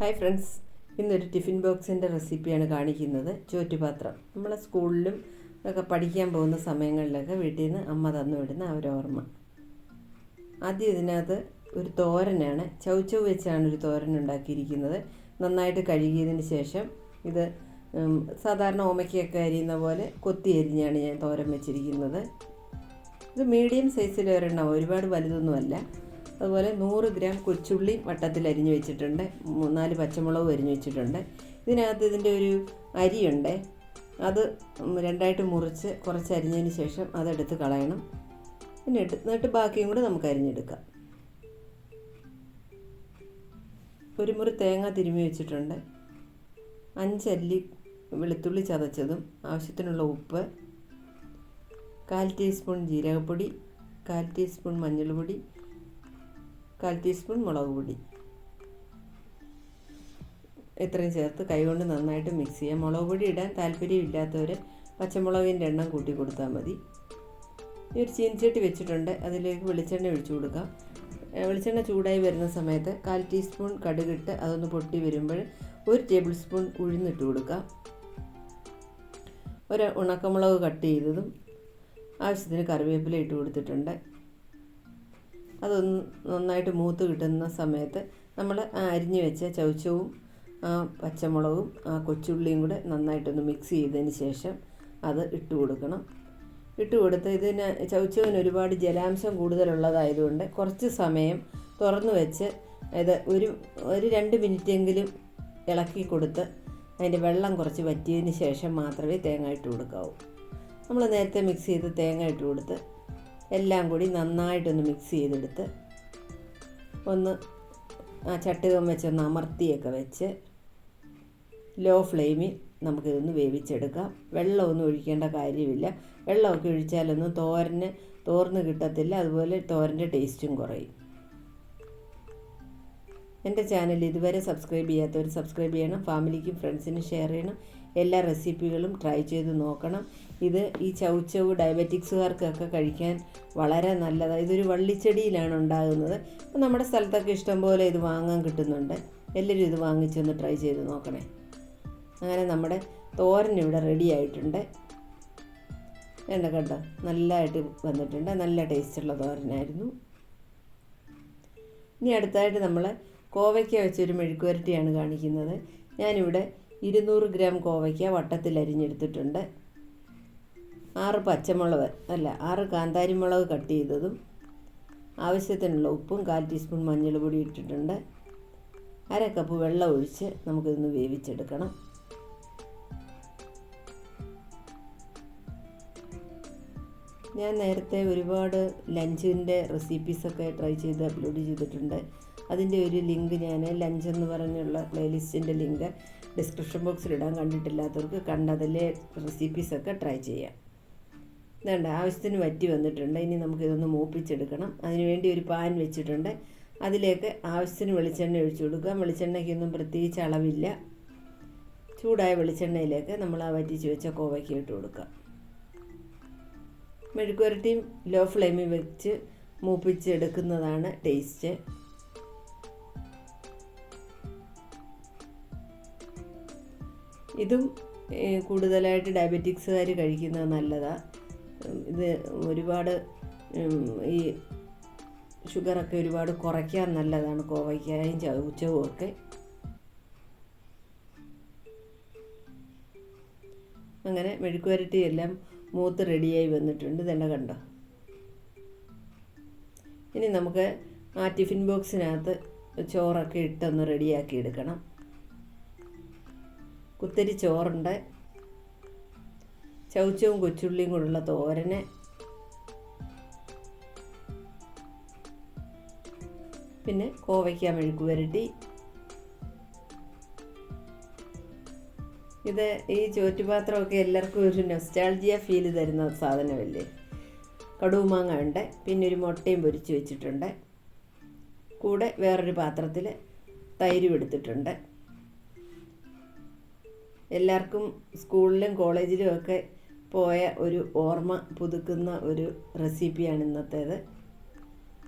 Hi friends ഇന്നൊരു tiffin ബോക്സിന്റെ റെസിപ്പിയാണ് കാണിക്കുന്നത്. ചോറ്റുപാത്രം. നമ്മളെ സ്കൂളിലും ഒക്കെ പഠിക്കാൻ പോകുന്ന സമയങ്ങളിലൊക്കെ വീട്ടിൽ നിന്ന് അമ്മ തന്നു വിടുന്ന ആ ഒരു ഓർമ്മ. ആദ്യം ഇതിനകത്ത് ഒരു തോരനാണ്. ചൗച്ചവ് വെച്ചാണ് ഒരു തോരൻ ഉണ്ടാക്കിയിരിക്കുന്നത്. നന്നായിട്ട് കഴുകിയതിന് ശേഷം ഇത് സാധാരണ ഓമയ്ക്കൊക്കെ അരിയുന്ന പോലെ കൊത്തി അരിഞ്ഞാണ് ഞാൻ തോരൻ വെച്ചിരിക്കുന്നത്. ഇത് മീഡിയം സൈസിൽ ഒരെണ്ണം ഒരുപാട് വലുതൊന്നുമല്ല. അതുപോലെ നൂറ് ഗ്രാം കൊച്ചുള്ളി വട്ടത്തിൽ അരിഞ്ഞു വെച്ചിട്ടുണ്ട്. മൂന്നാൽ പച്ചമുളകും അരിഞ്ഞു വെച്ചിട്ടുണ്ട്. ഇതിനകത്ത് ഇതിന്റെ ഒരു അരിയുണ്ട് അത് രണ്ടായിട്ട് മുറിച്ച് കുറച്ച് അരിഞ്ഞതിന് ശേഷം അതെടുത്ത് കളയണം. പിന്നെ എന്നിട്ട് ബാക്കിയും കൂടെ നമുക്ക് അരിഞ്ഞെടുക്കാം. ഒരു മുറി തേങ്ങ തിരുമ്മി വെച്ചിട്ടുണ്ട്. അഞ്ചല്ലി വെളുത്തുള്ളി ചതച്ചതും ആവശ്യത്തിനുള്ള ഉപ്പ് കാൽ ടീസ്പൂൺ ജീരകപ്പൊടി കാൽ ടീസ്പൂൺ മഞ്ഞൾപ്പൊടി കാൽ ടീസ്പൂൺ മുളക് പൊടി. ഇത്രയും ചേർത്ത് കൈകൊണ്ട് നന്നായിട്ട് മിക്സ് ചെയ്യാം. മുളക് പൊടി ഇടാൻ താല്പര്യമില്ലാത്തവർ പച്ചമുളകിന്റെ എണ്ണം കൂട്ടി കൊടുത്താൽ മതി. ഈ ഒരു ചീനിച്ചട്ടി വെച്ചിട്ടുണ്ട്. അതിലേക്ക് വെളിച്ചെണ്ണ ഒഴിച്ചു കൊടുക്കാം. വെളിച്ചെണ്ണ ചൂടായി വരുന്ന സമയത്ത് കാൽ ടീസ്പൂൺ കടുകിട്ട് അതൊന്ന് പൊട്ടി വരുമ്പോൾ ഒരു ടേബിൾ സ്പൂൺ ഉഴുന്നിട്ട് കൊടുക്കാം. ഒരു ഉണക്കമുളക് കട്ട് ചെയ്തതും ആവശ്യത്തിന് കറിവേപ്പില ഇട്ട് കൊടുത്തിട്ടുണ്ട്. അതൊന്ന് നന്നായിട്ട് മൂത്ത് കിട്ടുന്ന സമയത്ത് നമ്മൾ അരിഞ്ഞു വെച്ച ചവച്ചവും പച്ചമുളകും കൊച്ചുള്ളിയും കൂടെ നന്നായിട്ടൊന്ന് മിക്സ് ചെയ്തതിന് ശേഷം അത് ഇട്ട് കൊടുക്കണം. ഇട്ട് കൊടുത്ത് ഇതിന് ചൗച്ചവിന് ഒരുപാട് ജലാംശം കൂടുതലുള്ളതായതുകൊണ്ട് കുറച്ച് സമയം തുറന്നു വെച്ച് ഇത് ഒരു ഒരു രണ്ട് മിനിറ്റെങ്കിലും ഇളക്കി കൊടുത്ത് അതിന്റെ വെള്ളം കുറച്ച് വറ്റിയതിന് ശേഷം മാത്രമേ തേങ്ങ ഇട്ട് കൊടുക്കാവൂ. നമ്മൾ നേരത്തെ മിക്സ് ചെയ്ത് തേങ്ങ ഇട്ട് കൊടുത്ത് എല്ലാം കൂടി നന്നായിട്ടൊന്ന് മിക്സ് ചെയ്തെടുത്ത് ഒന്ന് ആ ചട്ടുകം വെച്ചൊന്ന് അമർത്തിയൊക്കെ വെച്ച് ലോ ഫ്ലെയിമിൽ നമുക്കിതൊന്ന് വേവിച്ചെടുക്കാം. വെള്ളമൊന്നും ഒഴിക്കേണ്ട കാര്യമില്ല. വെള്ളമൊക്കെ ഒഴിച്ചാലൊന്നും തോരന് തോർന്ന് കിട്ടത്തില്ല. അതുപോലെ തോരന്റെ ടേസ്റ്റും കുറയും. എന്റെ ചാനൽ ഇതുവരെ സബ്സ്ക്രൈബ് ചെയ്യാത്തവർ സബ്സ്ക്രൈബ് ചെയ്യണം. ഫാമിലിക്കും ഫ്രണ്ട്സിനും ഷെയർ ചെയ്യണം. എല്ലാ റെസിപ്പികളും ട്രൈ ചെയ്ത് നോക്കണം. ഇത് ഈ ചൗച്ചവ് ഡയബറ്റിക്സുകാർക്കൊക്കെ കഴിക്കാൻ വളരെ നല്ലതാണ് ഇതൊരു വള്ളിച്ചെടിയിലാണ് ഉണ്ടാകുന്നത്. അപ്പോൾ നമ്മുടെ സ്ഥലത്തൊക്കെ ഇഷ്ടംപോലെ ഇത് വാങ്ങാൻ കിട്ടുന്നുണ്ട്. എല്ലാവരും ഇത് വാങ്ങിച്ചൊന്ന് ട്രൈ ചെയ്ത് നോക്കണേ. അങ്ങനെ നമ്മുടെ തോരൻ ഇവിടെ റെഡി ആയിട്ടുണ്ട്. വേണ്ട കേട്ടോ നല്ലതായിട്ട് വന്നിട്ടുണ്ട്. നല്ല ടേസ്റ്റുള്ള തോരനായിരുന്നു. ഇനി അടുത്തായിട്ട് നമ്മൾ കോവയ്ക്ക വെച്ചൊരു മെഴുക്കുവരട്ടിയാണ് കാണിക്കുന്നത്. ഞാനിവിടെ ഇരുന്നൂറ് ഗ്രാം കോവയ്ക്ക വട്ടത്തിൽ അരിഞ്ഞെടുത്തിട്ടുണ്ട്. ആറ് പച്ചമുളക് അല്ല ആറ് കാന്താരിമുളക് കട്ട് ചെയ്തതും ആവശ്യത്തിനുള്ള ഉപ്പും കാൽ ടീസ്പൂൺ മഞ്ഞൾ പൊടി ഇട്ടിട്ടുണ്ട്. അര കപ്പ് വെള്ളം ഒഴിച്ച് നമുക്കിതൊന്ന് വേവിച്ചെടുക്കണം. ഞാൻ നേരത്തെ ഒരുപാട് ലഞ്ചിന്റെ റെസിപ്പീസൊക്കെ ട്രൈ ചെയ്ത് അപ്ലോഡ് ചെയ്തിട്ടുണ്ട്. അതിന്റെ ഒരു ലിങ്ക് ഞാൻ ലഞ്ച് എന്ന് പറഞ്ഞുള്ള പ്ലേലിസ്റ്റിന്റെ ലിങ്ക് ഡിസ്ക്രിപ്ഷൻ ബോക്സിൽ ഇടാൻ കണ്ടിട്ടില്ലാത്തവർക്ക് കണ്ടതിലെ റെസിപ്പീസൊക്കെ ട്രൈ ചെയ്യാം. വേണ്ട ആവശ്യത്തിന് വറ്റി വന്നിട്ടുണ്ട്. ഇനി നമുക്കിതൊന്ന് മൂപ്പിച്ചെടുക്കണം. അതിനുവേണ്ടി ഒരു പാൻ വെച്ചിട്ടുണ്ട്. അതിലേക്ക് ആവശ്യത്തിന് വെളിച്ചെണ്ണ ഒഴിച്ചു വെളിച്ചെണ്ണയ്ക്ക് വെളിച്ചെണ്ണയ്ക്കൊന്നും പ്രത്യേകിച്ച് അളവില്ല. ചൂടായ വെളിച്ചെണ്ണയിലേക്ക് നമ്മൾ ആ വറ്റിച്ച് വെച്ച കോവയ്ക്ക് ഇട്ട് കൊടുക്കുക. മെഴുക്കുവരട്ടിയും ലോ ഫ്ലെയിമിൽ വെച്ച് മൂപ്പിച്ചെടുക്കുന്നതാണ് ടേസ്റ്റ് ഇതും കൂടുതലായിട്ട് ഡയബറ്റിക്സുകാർ കഴിക്കുന്നത് നല്ലതാണ് ഇത് ഒരുപാട് ഈ ഷുഗറൊക്കെ ഒരുപാട് കുറയ്ക്കാൻ നല്ലതാണ് കോവയ്ക്കായും ചവച്ചവും ഒക്കെ. അങ്ങനെ മെഴുക്കുവരട്ടി എല്ലാം മൂത്ത് റെഡിയായി വന്നിട്ടുണ്ട്. ഇതെന്നെ കണ്ടോ? ഇനി നമുക്ക് ആ ടിഫിൻ ബോക്സിനകത്ത് ചോറൊക്കെ ഇട്ടൊന്ന് റെഡിയാക്കി എടുക്കണം. കുത്തരി ചോറുണ്ട്. ചൗച്ചവും കൊച്ചുള്ളിയും കൊണ്ടുള്ള തോരന്. പിന്നെ കോവയ്ക്ക മെഴുക്ക് പുരട്ടി ഇത് ഈ ചോറ്റുപാത്രമൊക്കെ എല്ലാവർക്കും ഒരു നൊസ്റ്റാൾജിയ ഫീൽ തരുന്ന സാധനമല്ലേ? കടുവുമാങ്ങ ഉണ്ട്. പിന്നെ ഒരു മുട്ടയും പൊരിച്ച് വെച്ചിട്ടുണ്ട്. കൂടെ വേറൊരു പാത്രത്തിൽ തൈരും എടുത്തിട്ടുണ്ട്. എല്ലാവർക്കും സ്കൂളിലും കോളേജിലും ഒക്കെ പോയ ഒരു ഓർമ്മ പുതുക്കുന്ന ഒരു റെസിപ്പിയാണ് ഇന്നത്തേത്.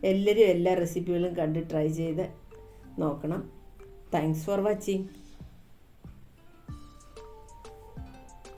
എല്ലാവരും എല്ലാ റെസിപ്പികളും കണ്ട് ട്രൈ ചെയ്ത് നോക്കണം. Thanks for watching